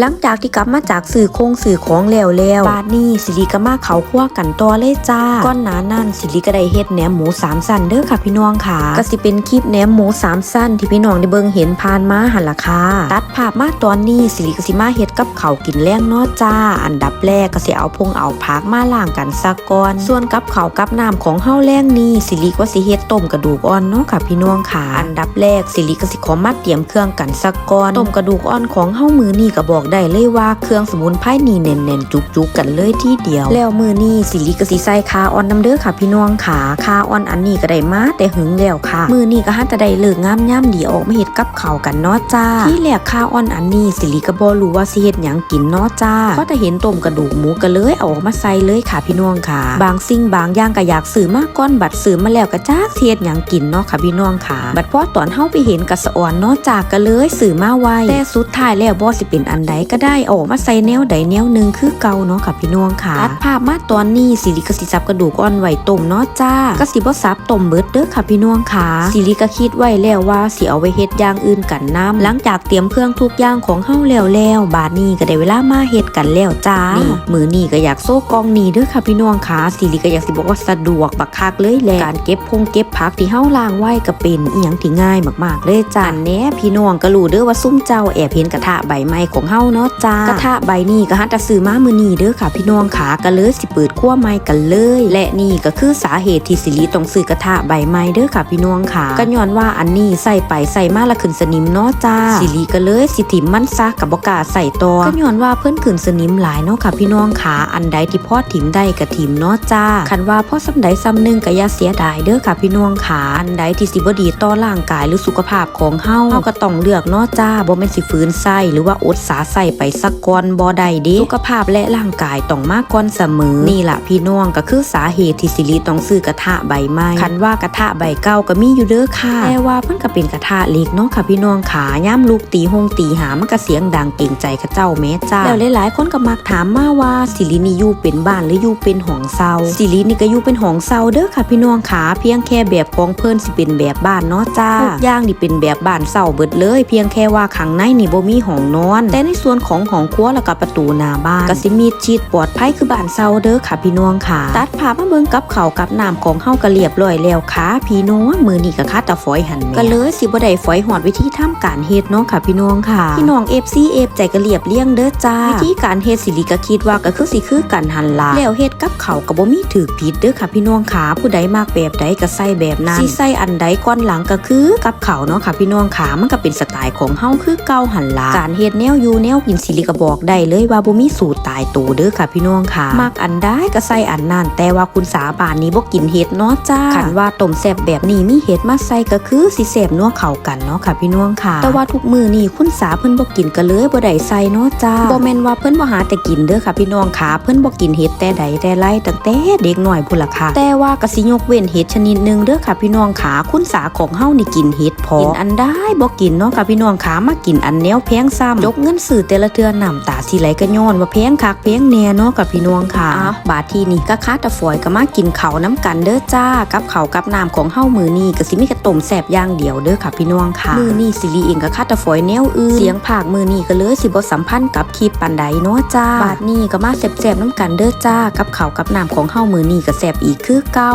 หลังจากที่กลับมาจากสื่อโคงสื่อของแล้วแล้วบาดนี้สิริก็มาเขาคั่วกันต่อเลยจ้าก้อนหนานั่นสิริก็ได้เฮ็ดแหนมหมูสามสั้นเด้อค่ะพี่น้องค่ะก็สิเป็นคลิปแหนมหมูสามสั้นที่พี่น้องได้เบิ่งเห็นผ่านมาหันละค่ะตัดภาพมาตอนนี้สิริก็สิมาเฮ็ดกับเขากินแรงเนาะจ้า อันดับแรกก็สิเอาพงเอาผักมาล้างกันซะก่อนส่วนกับเขากับน้ำของเฮาแรงนี้สิริก็สิเฮ็ดต้มกระดูกอ่อนเนาะค่ะพี่น้องค่ะ อันดับแรกสิริก็สิขอมาเตรียมเครื่องกันซะก่อนต้มกระดูกอ่อนของเฮามือนี่ก็บอกได้เลยว่าเครื่องสมุนไพรนี่แน่นๆจุกๆกันเลยทีเดียว แล้วมือนี่สิริกสิใส่คาอ่อนน้ำเด้อค่ะ พี่น้องค่ะคาอ่อนอันนี้ก็ได้มาแต่หึงแล้วค่ะ มือนี่ก็หันจะได้เลิกงามย่ำดีออกมาเฮ็ดกับเขากันเนาะจ้า ที่แรกคาอ่อนอันนี้สิริกบ่รู้ว่าสิเฮ็ดหยังกินเนาะจ้าเพราะแต่เห็นต้มกระดูกหมูก็เลยเอาออกมาใส่เลยค่ะพี่น้องค่ะ บางสิ่งบางอย่างก็อยากซื้อมาก้อนบัดซื้อมาแล้วก็จ้าเฮ็ดหยังกินเนาะค่ะพี่น้องค่ะ บัดพอตอนเฮาไปเห็นกระสออนเนาะจาก็เลยซื้อมาไวแต่สุดท้ายแล้วบ่สิเป็นอันใดก็ได้ออกมาใส่แนวใดแนวหนึ่งคือเก่าเนาะค่ะพี่น้องค่ะตัดภาพมาตอนนี้สิริกสิสับกระดูกอ่อนไหวต้มเนาะจ้ากสิบ่สับต้มเบิดเด้อค่ะพี่น้องค่ะสิริก็คิดไว้แล้วว่าสิเอาไว้เฮ็ดย่างอื่นกันน้ำหลังจากเตรียมเครื่องทุกอย่างของเฮาแล้วแล้ว บาดนี้ก็ได้เวลามาเฮ็ดกันแล้วจ้านี่มือนี้ก็อยากโซ่กองนี้เด้อค่ะพี่น้องค่ะสิริก็อยากสิบอกว่าสะดวกบักคักเลยแหละการเก็บพงเก็บผักที่เฮาล้างไว้ก็เป็นอีหยังที่ง่ายมากๆเลยจ้าอันแน่พี่น้องก็รู้เด้อว่าซุ่มเจ้าแอบเห็นกระทะใบไม้ของเฮาเนาะจ้ากระทะใบนี้ก็หัดจะซื้อมามือนีเด้อค่ะ พี่น้องค่ะก็เลยสิเปิดขั้วไม้กันเลย และนี่ก็คือสาเหตุที่สิริต้องซื้อกระทะใบไม้เด้อค่ะ พี่น้องค่ะก็ย้อนว่าอันนี้ใส่ไปใส่มาละขึ้นสนิมเนาะจ้าสิริก็เลยสิถิมมันซะกับบกาใส่ตอก็ย้อนว่าเพิ่อนขึ้นสนิมหลายเนาะค่ะ พี่น้องค่ะอันใดที่พ่อถิมได้ก็ถิ่มเนาะจ้าคันว่าพ่อสำใดซ้ำหนึ่งก็อย่าเสียดายเด้อค่ะ พี่น้องค่ะอันใดที่สิบดีต่อร่างกายหรือสุขภาพของเฮาเฮาก็ต้องเลือกเนาะจ้าบ่แม่นสิฝืนใส่หรือว่าอดสาใส่ไปสักก่อนบ่ได้ด้สุขภาพและร่างกายต้องมากก่อนเสมอ นี่ละพี่น้องก็คือสาเหตุที่สิริต้องซื้อกระทะใบไม้คันว่ากระทะใบเก่าก็มีอยู่เด้อค่ะแต่ว่าเพิ่นก็เป็นกระทะเล็กเนาะค่ะพี่น้องขาย่ามลูกตีหงตีหามันก็เสียงดังเก่งใจข้าเจ้าแม่จ้าแล้วหลายๆคนก็มักถามมาว่าสิรินี่อยู่เป็นบ้านหรืออยู่เป็นห้องเซาสิรินี่ก็อยู่เป็นห้องเซาเด้อค่ะพี่น้องขาเพียงแค่แบบของเพิ่นสิเป็นแบบบ้านเนาะจ้าทุกอย่างนี่เป็นแบบบ้านเซาเบิดเลย เพียงแค่ว่าข้างในนี่บ่มีห้องนอน แต่ในส่วนของห้องครัวแล้วก็ประตูหน้าบ้านก็สิมีชีดปลอดภัยคือบ้านเซาเด้อค่ะพี่น้องค่ะ ตัดภามาเบิ่งกับเขากับน้ำของเฮาก็เรียบร้อยแล้วค่ะพี่น้องมือนี่ก็คัดตะฝอยหันแม่ก็เลยสิบ่ได้ฝอยหอดวิธีทำการเฮ็ดเนาะค่ะพี่น้องค่ะพี่น้อง FC F ใจก็เรียบเรียงเด้อจ้าวิธีการเฮ็ดสิริก็คิดว่าก็คือสิคือกันหันล่ะแล้วเฮ็ดกับเขาก็บ่มีถือผิดเด้อค่ะพี่น้องค่ะผู้ใดมากแบบใดก็ใส่แบบนั้นสิใส่อันใดก่อนหลังก็คือกับเขาเนาะค่ะพี่น้องค่ะมันก็เป็นสไตล์ของเฮาคือเก่าหันล่ะการเฮ็ดแนวอยู่แนวกินสิริก็บอกได้เลยว่าบ่มีสูตรตายตัวเด้อค่ะพี่น้องค่ะ มักอันใดก็ใส่อันนั้นแต่ว่าคุณสาบานนี้บ่กินเฮ็ดเนาะจ้าคันว่าต้มแซ่บแบบนี้มีเฮ็ดมาใส่ก็คือสิแซ่บนัวเข้ากันเนาะค่ะพี่น้องค่ะ แต่ว่าทุกมือนี่คุณสาเพิ่นบ่กินก็เลยบ่ได้ใส่เนาะจ้าบ่แม่นว่าเพิ่นบ่หาแต่กินเด้อค่ะพี่น้องค่ะ เพิ่นบ่กินเฮ็ดแต่ใดแต่ไรตั้งแต่เด็กน้อยพุ่นล่ะค่ะ แต่ว่าก็สิยกเว้นเฮ็ดชนิดหนึงเด้อค่ะพี่น้องค่ะ คุณสาของเฮานี่กินเฮ็ดพอกินอันได้บ่กินเนาะค่ะพี่น้องค่ะมากินอันแนวแพงซ้ำยกเงินซื้อแต่ละเทื่อน้ำตาสิไหลก็ย้อนว่าแพงคักแพงแน่เนาะค่ะพี่น้องค่ะอ้าวบาดทีนี้ก็คาตะฝอยก็มากินข้าวน้ำกันเด้อจ้า กับข้าวกับน้ำของเฮามื้อนี้ก็สิมีกระต้มแซ่บอย่างเดียวเด้อค่ะพี่น้องค่ะ มื้อนี้สิริเองก็คาตะฝอยแนวอื่นเสียงภาคมื้อนี้ก็เลยสิบ่สัมพันธ์กับคลิปปานใดเนาะจ้า บาดนี้ก็มาแซ่บๆน้ำกันเด้อจ้า กับข้าวกับน้ำของเฮามื้อนี้ก็แซ่บอีกคือเก่า